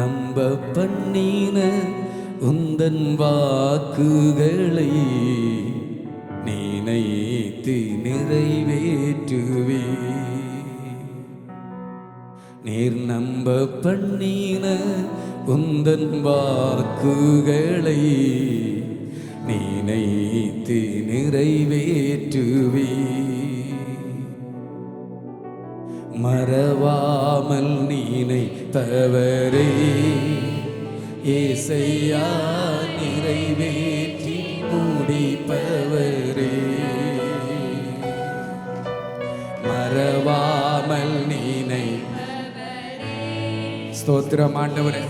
நம்ப பண்ணின உந்தன் வாக்குகளை நினைத்து நிறைவேற்றுவே. நீர் நம்ப பண்ணின உந்தன் வாக்குகளை நினைத்து நிறைவேற்றுவே. மறவாமல் நீனை தவறே. ஏசையா நிறைவேற்றி முடிப்பவரே. மறவாமல் நீனை ஸ்தோத்திரம் ஆண்டவரே.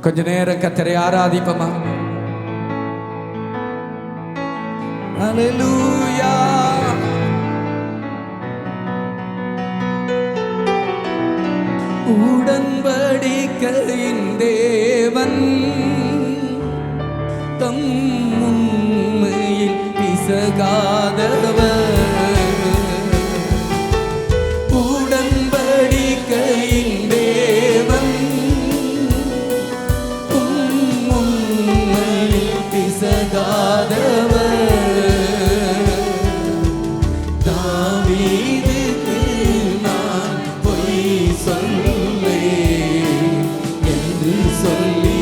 கொஞ்ச நேரம் கத்தரை ஆராதிப்பமா? ஹalleluya உடன்படிக்கையின் தேவன். தம் உண்மையில் பிசகாதவர். உடன்படிக்கையின் தேவன். உம் உண்மையில் பிசகாதவர். சொல்லி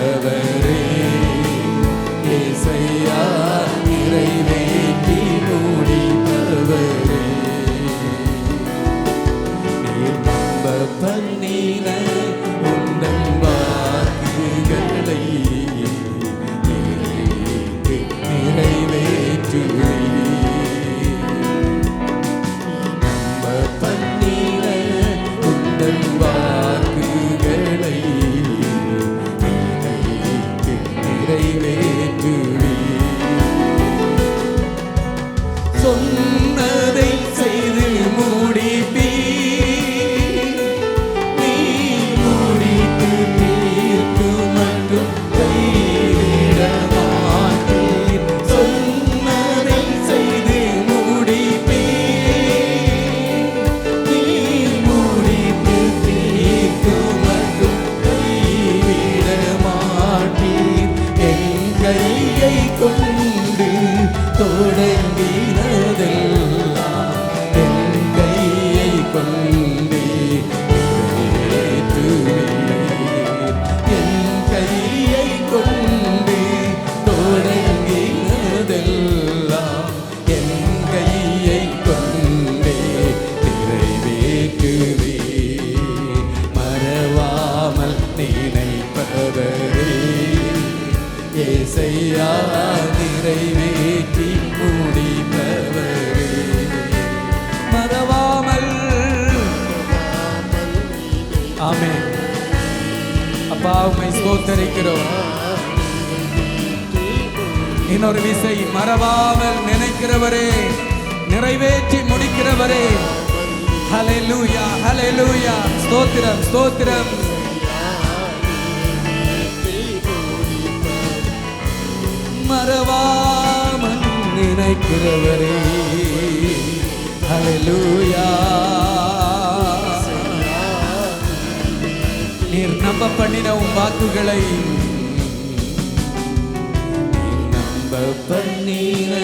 நினைப்பவரே இசையா நிறைவேற்றி முடிப்பவரே. நீர் நம்ப பண்ணின உந்தன் வாக்குகளை நிறைவேற்றி ஏசையா நிறைவேற்றி முடிப்பவரே மறவாமல் ஆமென். அப்பா உம்மை ஸ்தோத்தரிக்கிறோம். இன்னொரு விசை மறவாமல் நினைக்கிறவரே நிறைவேற்றி முடிக்கிறவரே. ஹalleluya ஹalleluya ஸ்தோத்திரம் ஸ்தோத்திரம். மறவாமல் நினைக்கிறவரே. அலலூயா நீர் நம்ப பண்ணின உன் வாக்குகளை. நம்ப பண்ணின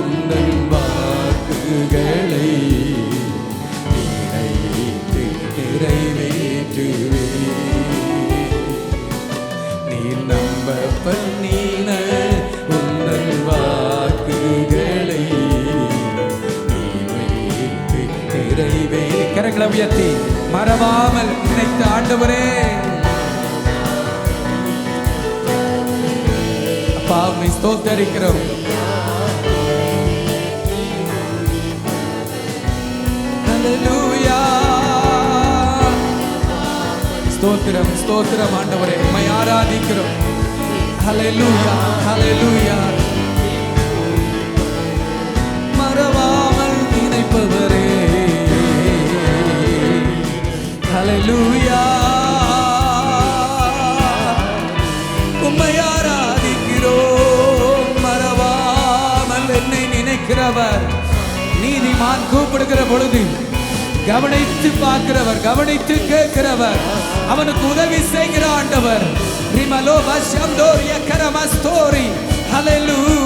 உந்தன் வாக்குகளை. நிறைவேற்று நிறைவேற்றுவே நீர் நம்ப பண்ணி இறைவே கரங்களை உயர்த்தி மறவாமல் நினைத்த ஆண்டவரே. அப்பா உம்மை ஸ்தோத்தரிக்கிறோம். ஸ்தோத்திரம் ஸ்தோத்திரம் ஆண்டவரே உண்மை ஆராதிக்கிறோம். ஹalleluya ஹalleluya. ஹalleluya உம்மை ஆராதிக்கிறோம். மறவாமல் என்னை நினைக்கிறவர். நீதிமான் கூப்பிடுகிற பொழுது கவனித்து பார்க்கிறவர் கவனித்து கேட்கிறவர். அவனுக்கு உதவி செய்கிற ஆண்டவர். ரிமலோ வசம் தோரிய கரமஸ்தோரி. ஹalleluya